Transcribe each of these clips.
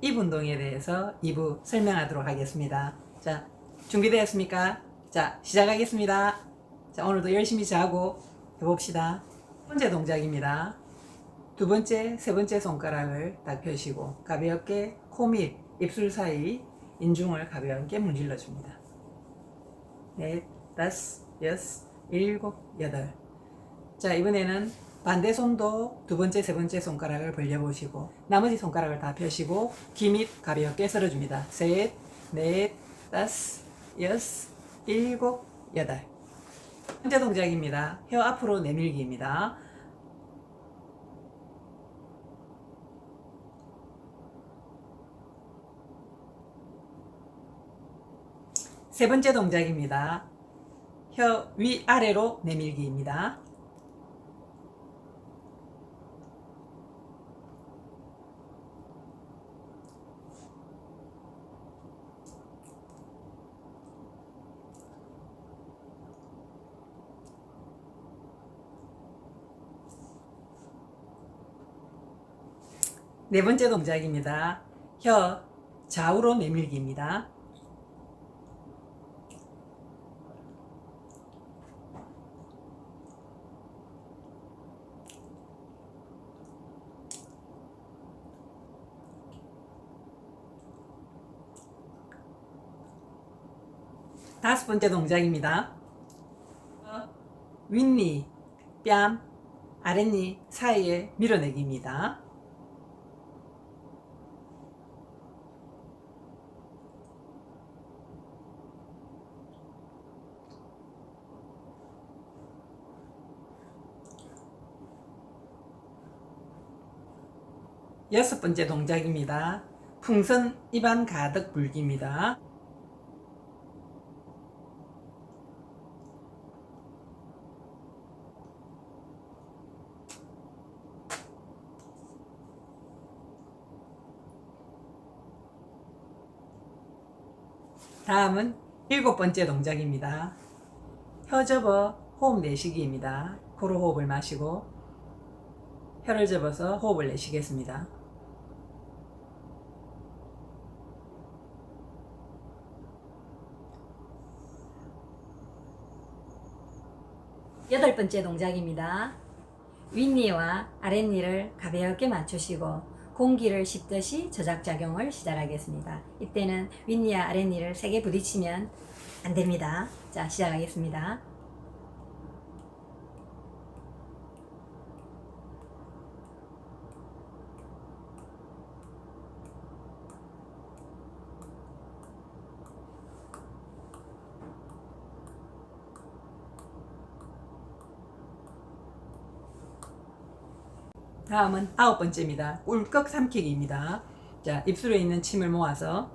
입 운동에 대해서 2부 설명하도록 하겠습니다. 자, 준비되었습니까? 자, 시작하겠습니다. 자, 오늘도 열심히 자고 해봅시다. 첫 번째 동작입니다. 두 번째, 세 번째 손가락을 딱 펴시고 가볍게 코및 입술 사이 인중을 가볍게 문질러 줍니다. 넷, 다섯, 여섯, 일곱, 여덟. 자, 이번에는 반대 손도 두 번째, 세 번째 손가락을 벌려보시고 나머지 손가락을 다 펴시고 귀밑 가볍게 쓸어줍니다. 셋, 넷, 다섯, 여섯, 일곱, 여덟. 현재 동작입니다. 혀 앞으로 내밀기입니다. 세 번째 동작입니다. 혀 위아래로 내밀기입니다. 네 번째 동작입니다. 혀 좌우로 내밀기입니다. 다섯 번째 동작입니다. 어, 윗니, 뺨, 아랫니 사이에 밀어내기입니다. 여섯 번째 동작입니다. 풍선 입안 가득 불기입니다. 다음은 일곱 번째 동작입니다. 혀 접어 호흡 내쉬기입니다. 코로 호흡을 마시고 혀를 접어서 호흡을 내쉬겠습니다. 여덟 번째 동작입니다. 윗니와 아랫니를 가볍게 맞추시고 공기를 씹듯이 저작작용을 시작하겠습니다. 이때는 윗니와 아랫니를 세게 부딪히면 안 됩니다. 자, 시작하겠습니다. 다음은 아홉 번째입니다. 꿀꺽 삼키기입니다. 자, 입술에 있는 침을 모아서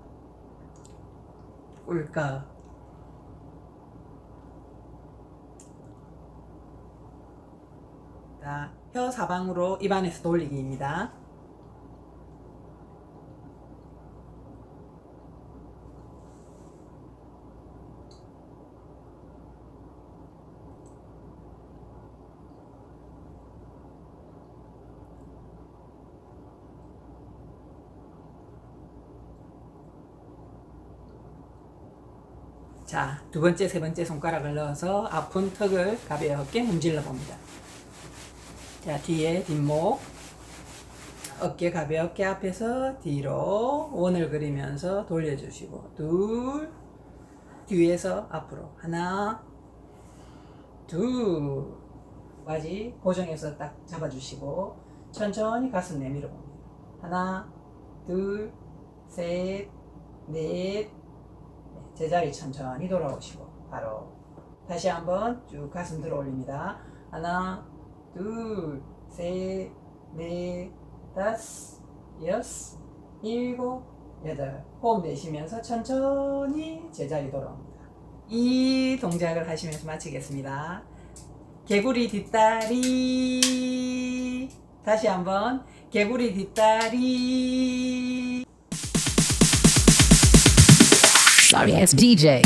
꿀꺽. 자, 혀 사방으로 입안에서 돌리기입니다. 자, 두 번째, 세 번째 손가락을 넣어서 아픈 턱을 가볍게 문질러 봅니다. 자, 뒤에 뒷목, 어깨 가볍게 앞에서 뒤로 원을 그리면서 돌려주시고, 둘, 뒤에서 앞으로, 하나, 둘, 바지 고정해서 딱 잡아주시고, 천천히 가슴 내밀어 봅니다. 하나, 둘, 셋, 넷, 제자리 천천히 돌아오시고 바로 다시 한번 쭉 가슴 들어 올립니다. 하나, 둘, 셋, 넷, 다섯, 여섯, 일곱, 여덟. 호흡 내쉬면서 천천히 제자리 돌아옵니다. 이 동작을 하시면서 마치겠습니다. 개구리 뒷다리. 다시 한번 개구리 뒷다리. Sorry ass DJ.